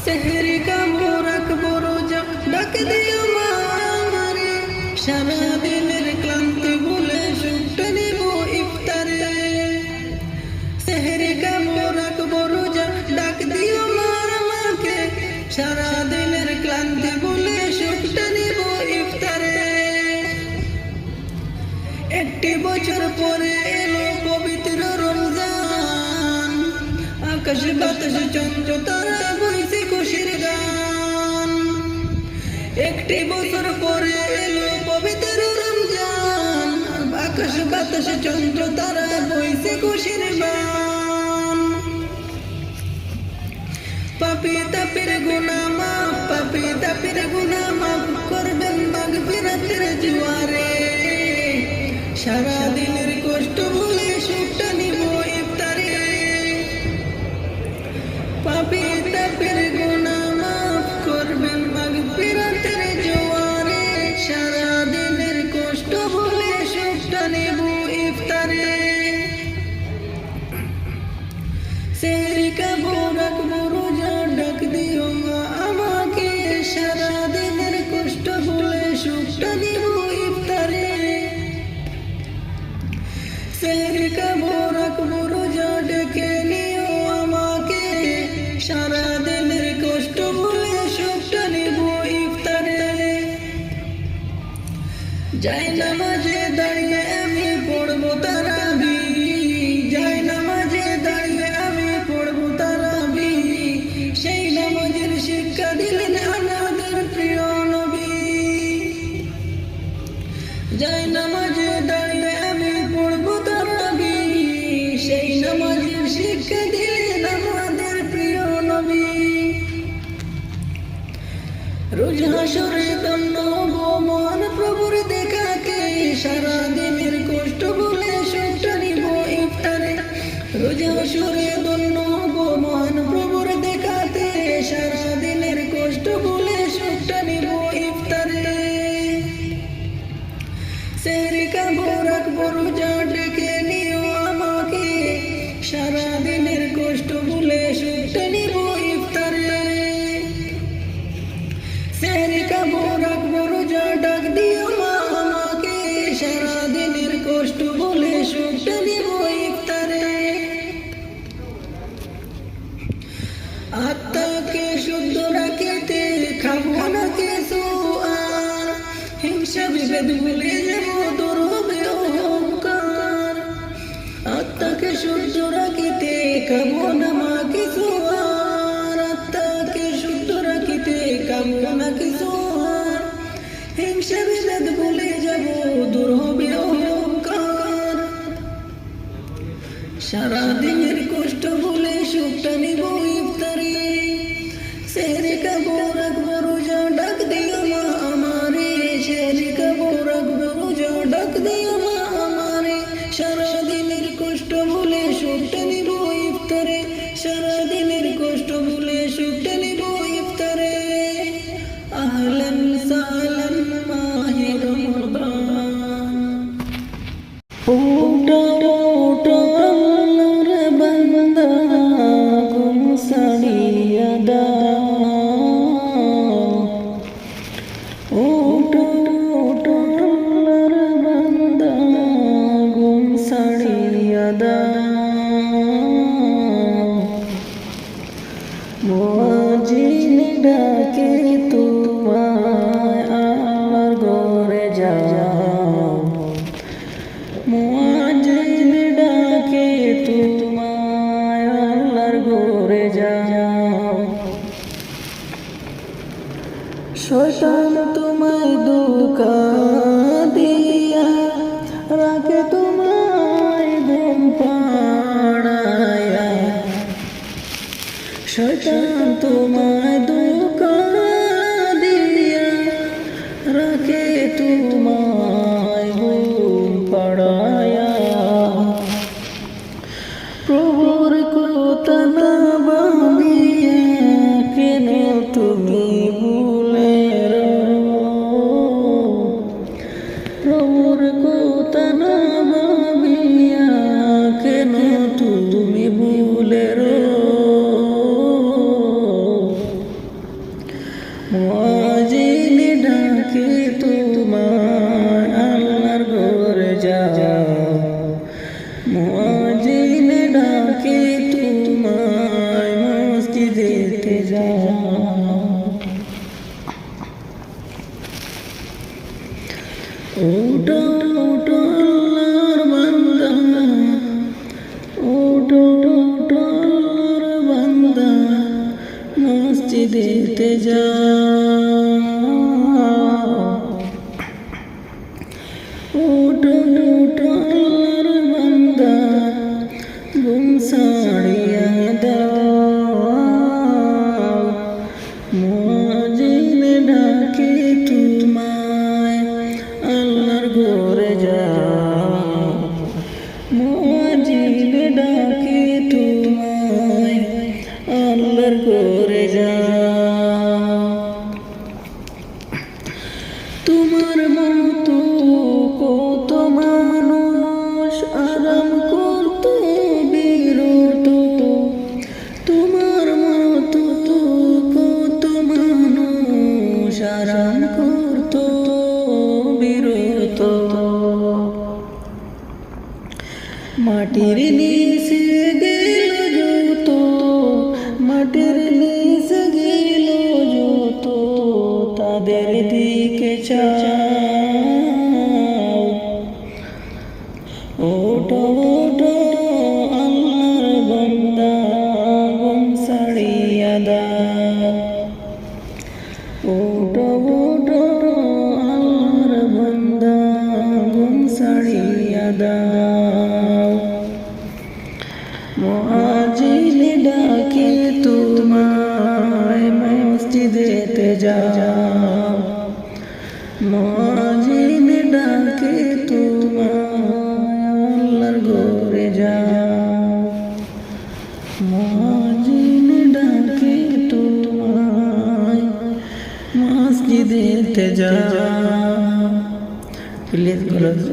সেগরি কামর আকবর ডাক দিও মারে সারা দিনের ক্লান্তি ভুলে সুখটা নেব ইফতারে সেহরি আকবর ডাক দিও মার আমাকে সারা দিনের ক্লান্তি ভুলে ইফতারে একটি বছর পরে এলো পবিত্র রমজান আকাশ বাতাস তারা একটি বছর পরে এলো পবিত্র রমজান। আকাশ বাতাসে, চন্দ্র তারা, বইছে খুশির বান। পাপি তাপের গুনা মাপ পাপি তাপের গুনা মাপ করবেন মাগবিরাতের জুয়ারে। সারাদিন যাই নামাজে দাঁড়িয়ে আমি পড়ব তারাবি। যাই নামাজে দাঁড়িয়ে আমি পড়ব তারাবি। সেই নামাজের শিক্ষা দিলেন আমাদের প্রিয় নবী। যাই নামাজে দাঁড়িয়ে আমি পড়ব তারাবি। সেই নামাজের শিক্ষা দিলেন আমাদের প্রিয় নবী। রোজ হাসরে তন্ন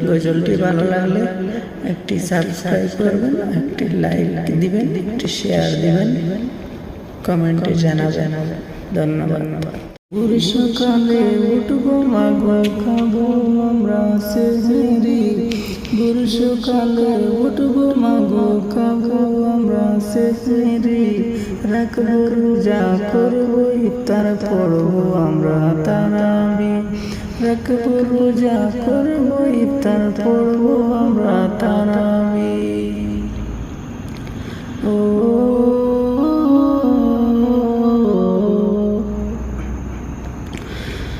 গজলটি ভালো লাগলে একটি সাবস্ক্রাইব করবেন, একটি লাইক দিবেন, একটি শেয়ার দিবেন, কমেন্টে জানা জানাবেন। ধন্যবাদ। গ্রীষ্মকালে উঠবো, মাগো খাব, আমরা সেহরি গ্রীষ্মকালে উঠবো, মাগো খাব, আমরা সেহরি রাখব, রোজা করব, ইফতার পড়ব আমরা তারাবি। রাখব রোজা করব, ইফতার পড়ব আমরা তারাবি ও।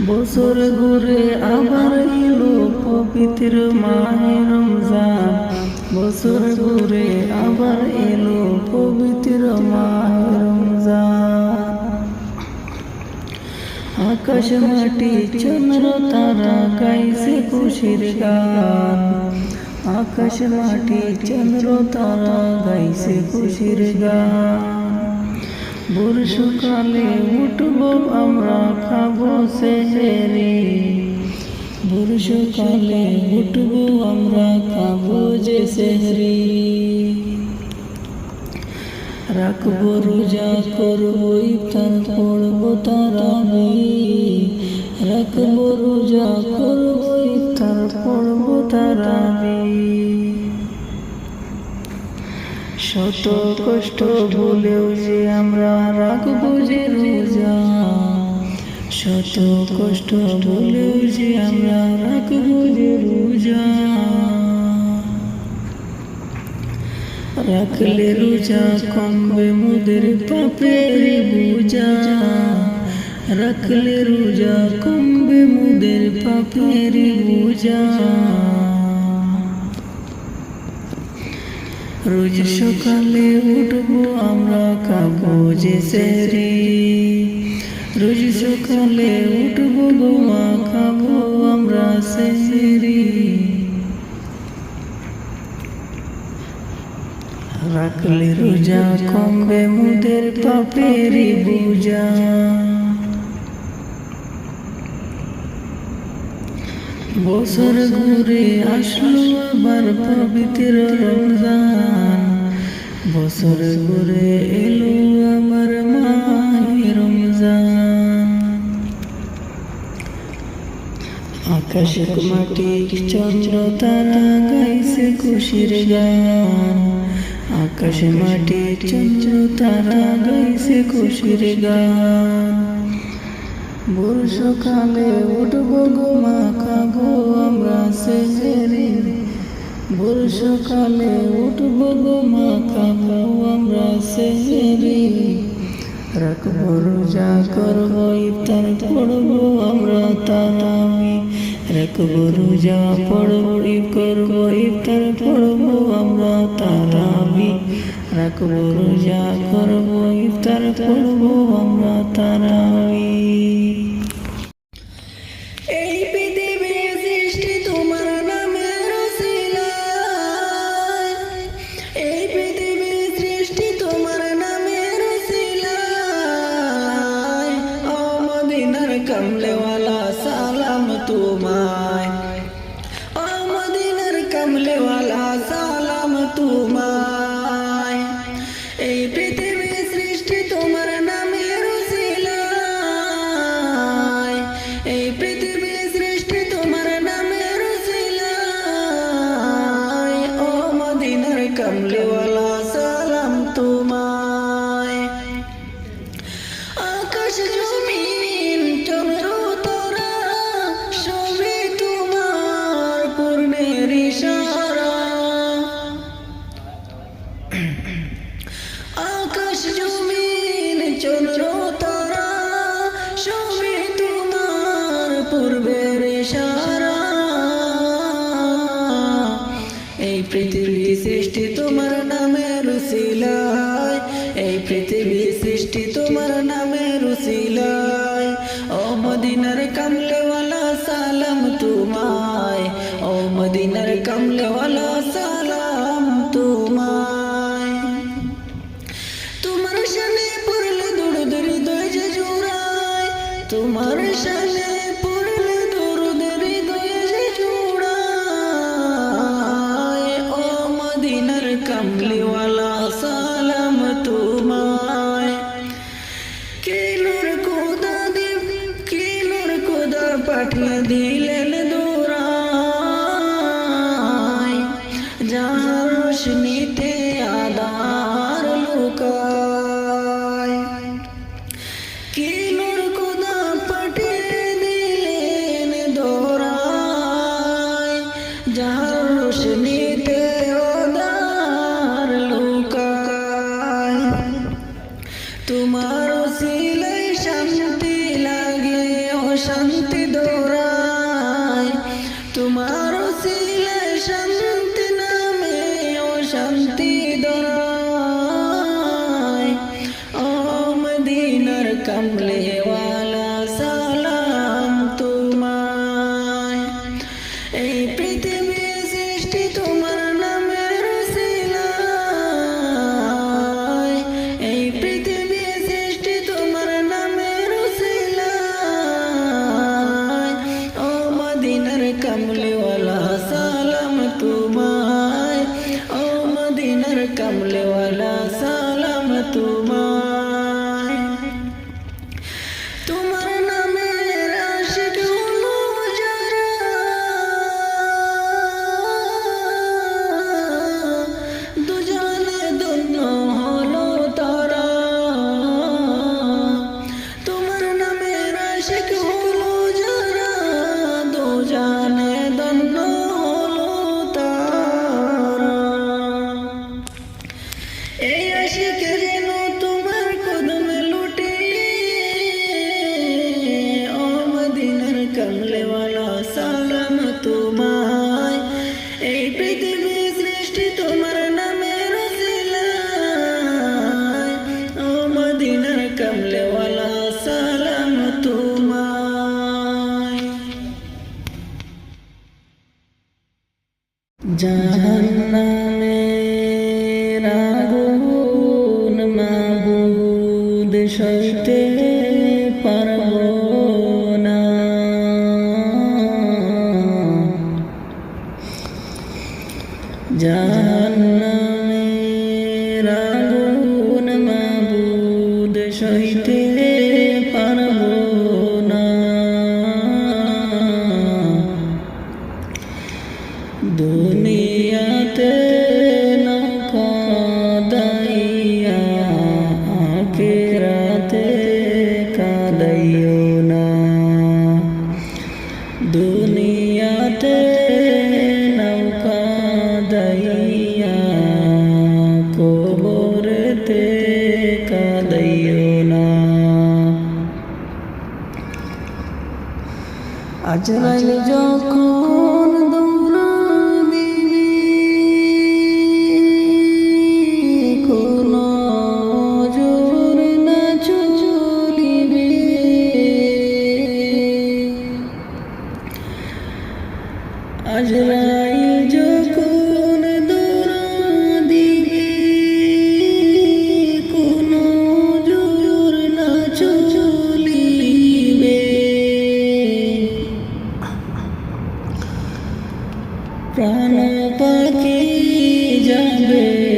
বছর ঘুরে আবার এলো পবিত্র মাহে রমজান। বছর ঘুরে আবার এলো পবিত্র মাহে রমজান। আকাশ মাটি, চন্দ্র তারা, গাইছে খুশির গান। আকাশ মাটি, চন্দ্র তারা, গাইছে খুশির গান। বর্ষকালে উঠবো আমরা, খাব সেহেরি। বর্ষকালে উঠবো আমরা, খাব যে সেহরি। রাখব, রোজা করব, ইফতার পড়ব তারাবি রাখব, রোজা করব, ইফতার পড়ব তারাবি শত কষ্ট ভুলেও যে আমরা রাখব যে রোজা। শত কষ্ট ভুলেও যে আমরা রাখব যে রোজা। রাখলে রোজা কমবে মুদের পাপের বোঝা রাখলে রোজা কমবে মুদের পাপের বোঝা রোজ সকালে উঠবো আমরা যে সেরি। রোজ সকালে উঠবো গোমা খাব আমরা সেরি। রাখলে রোজা কমবে মুদের পাপেরি বুঝা। বছর ঘুরে আসলো আবার পবিত্র রমজান। বছর ঘুরে এলো আমার মাহে রমজান। আকাশ মাটি চন্দ্র তারা গাইছে খুশির গান। আকাশ মাটি চন্দ্র তারা গাইছে খুশির গান। বর্ষকালে উঠব গো মা খাব আমরা সেজেরে বর্ষকালে উঠব গো মা খাব আমরা সেজেরে রাখব রোজা করব, ইফতার পড়ব আমরা তারামি। রাখব রোজা পড়ব করব, ইফতার পড়ব আমরা তারামি। রাখব রোজা করব, ইফতার আমরা এই পৃথিবী তোমার নামের এই তোমার নামের কামলেওয়ালা, সালাম তোমার। তোমার সামনে aşık जा আজরাইল যখন বাকি যাবে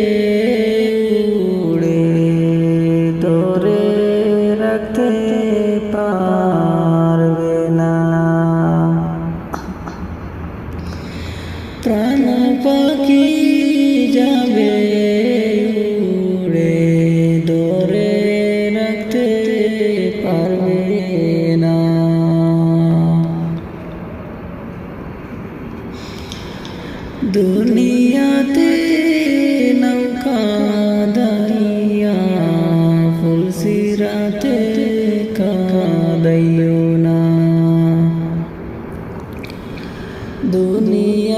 দুনিয়া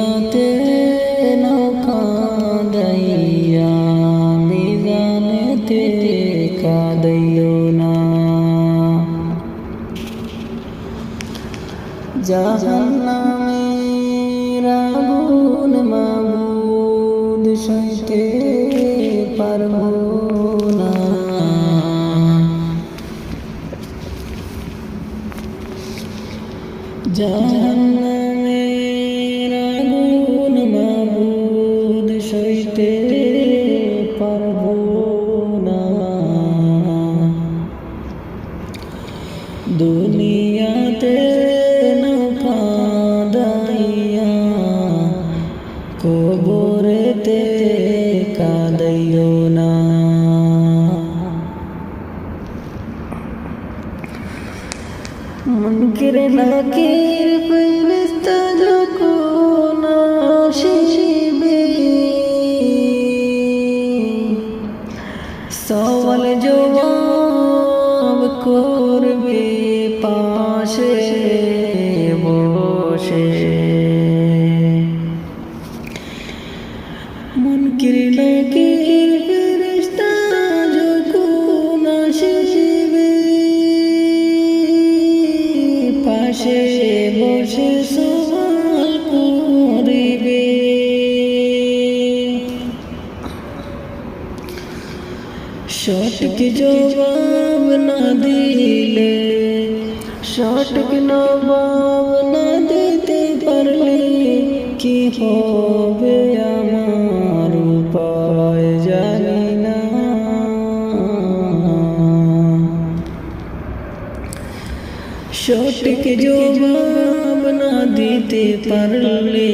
সঠিক জবাব না দিতে পারলে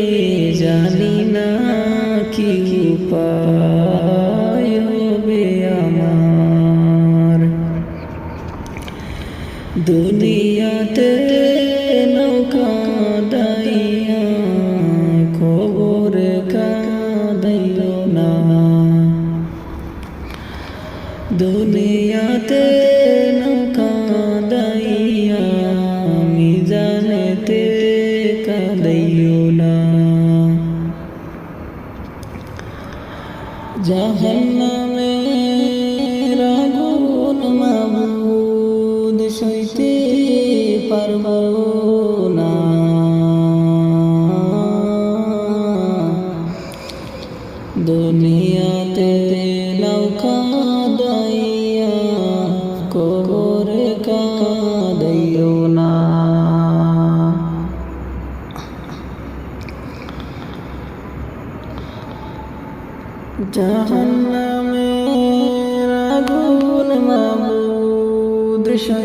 জানি না কি উপায় হবে আমার। দুনিয়া جهنم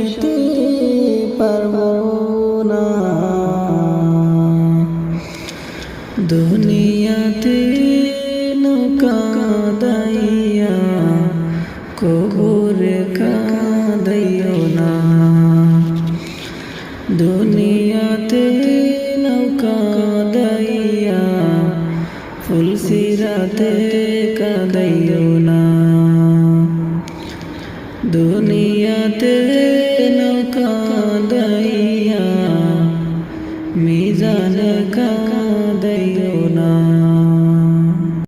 সইতে পারব না। দুনিয়াতে